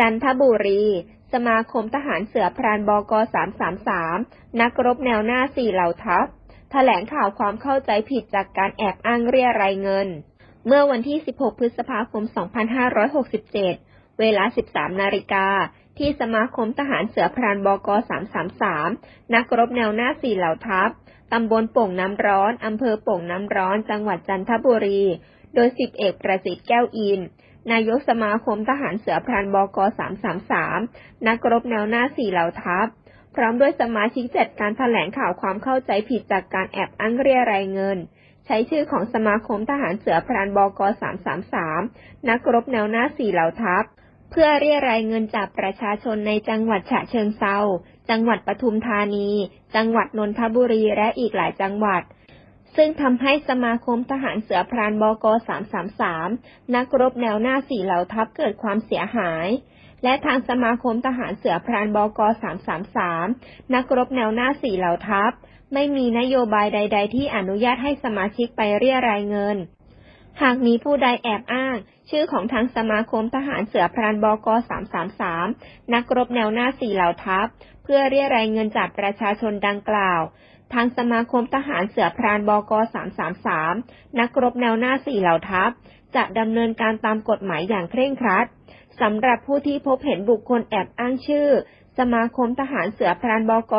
จันทบุรี สมาคมทหารเสือพรานบก333 นักรบแนวหน้าสี่เหล่าทัพ แถลงข่าวความเข้าใจผิดจากการแอบอ้างเรียรายเงิน เมื่อวันที่ 16 พฤษภาคม 2567 เวลา 13 นาฬิกา ที่สมาคมทหารเสือพรานบก333 นักรบแนวหน้าสี่เหล่าทัพ ตำบลโป่งน้ำร้อน อำเภอโป่งน้ำร้อน จังหวัดจันทบุรี โดยสิบเอกประสิทธิ์แก้วอิน นายกสมาคมทหารเสือพรานบก333 นักรบแนวหน้าสี่เหล่าทัพ พร้อมด้วยสมาชิกจัดการแถลงข่าวความเข้าใจผิดจากการแอบอ้างเรียรายเงิน ใช้ชื่อของสมาคมทหารเสือพรานบก333 นักรบแนวหน้าสี่เหล่าทัพ เพื่อเรียรายเงินจากประชาชนในจังหวัดฉะเชิงเซา จังหวัดปทุมธานี จังหวัดนนทบุรีและอีกหลายจังหวัด ซึ่งทำให้สมาคมทหารเสือพรานบก 333 นักรบแนวหน้าสี่เหล่าทัพเกิดความเสียหาย และทางสมาคมทหารเสือพรานบก 333 นักรบแนวหน้าสี่เหล่าทัพ ไม่มีนโยบายใด ๆ ที่อนุญาตให้สมาชิกไปเรียรายเงิน หากมีผู้ใดแอบอ้าง ชื่อของทางสมาคมทหารเสือพรานบก 333 นักรบแนวหน้าสี่เหล่าทัพ เพื่อเรียรายเงินจากประชาชนดังกล่าว ทางสมาคมทหารเสือพรานบก 333 นักรบแนวหน้าสี่เหล่าทัพ จะดำเนินการตามกฎหมายอย่างเคร่งครัดสำหรับผู้ที่พบเห็นบุคคลแอบอ้างชื่อ สมาคมทหารเสือพรานบก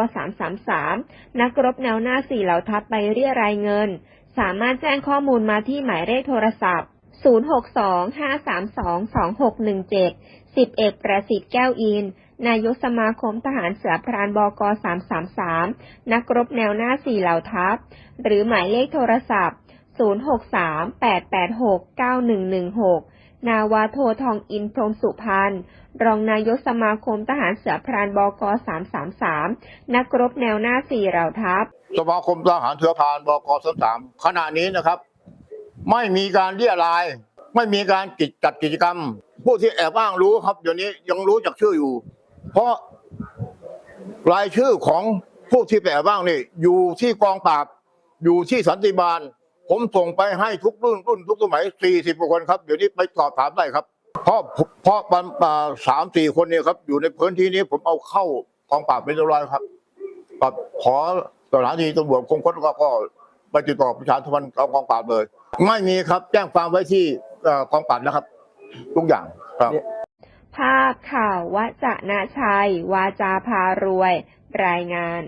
333 นักรบแนวหน้าสี่เหล่าทัพไปเรียรายเงิน สามารถแจ้งข้อมูลมาที่หมายเลขโทรศัพท์ 062-532-2617สิบเอกประสิทธิ์แก้วอิน นายกสมาคมทหารเสือพรานบก333 นักรบแนวหน้าสี่เหล่าทัพ หรือหมายเลขโทรศัพท์ 063-886-9116 นาวาโททองอินพรมสุพันธ์รองนายกสมาคมทหารเสือพรานบก333 นักรบแนวหน้าสี่เหล่าทัพ สมาคมทหารเสือพรานบกสสามขณะนี้นะครับ ไม่มีการเรียรายไม่มีการกิจจัดกิจกรรม ผู้ที่แอบอ้างรู้ครับ เดี๋ยวนี้ยังรู้จักชื่ออยู่ เพราะรายชื่อของผู้ที่แอบอ้างนี่ อยู่ที่กองปราบ อยู่ที่สันติบาล ผมส่งไปให้ทุกรุ่นรุ่นทุกสมัย40กว่าคนครับ เดี๋ยวนี้ไปสอบถามได้ครับ เพราะเพราะมันสามสี่คนเนี่ยครับ อยู่ในพื้นที่นี้ผมเอาเข้ากองปราบเป็นตัวร้อยครับกับขอสถานีตำรวจคงค้นก็ก็ไปติดต่อประชาชนกองปราบเลย ไม่มีครับแจ้งความไว้ที่กองปราบนะครับ ทุกอย่างครับ ภาพข่าววจนะชัย วาจาพารวย รายงาน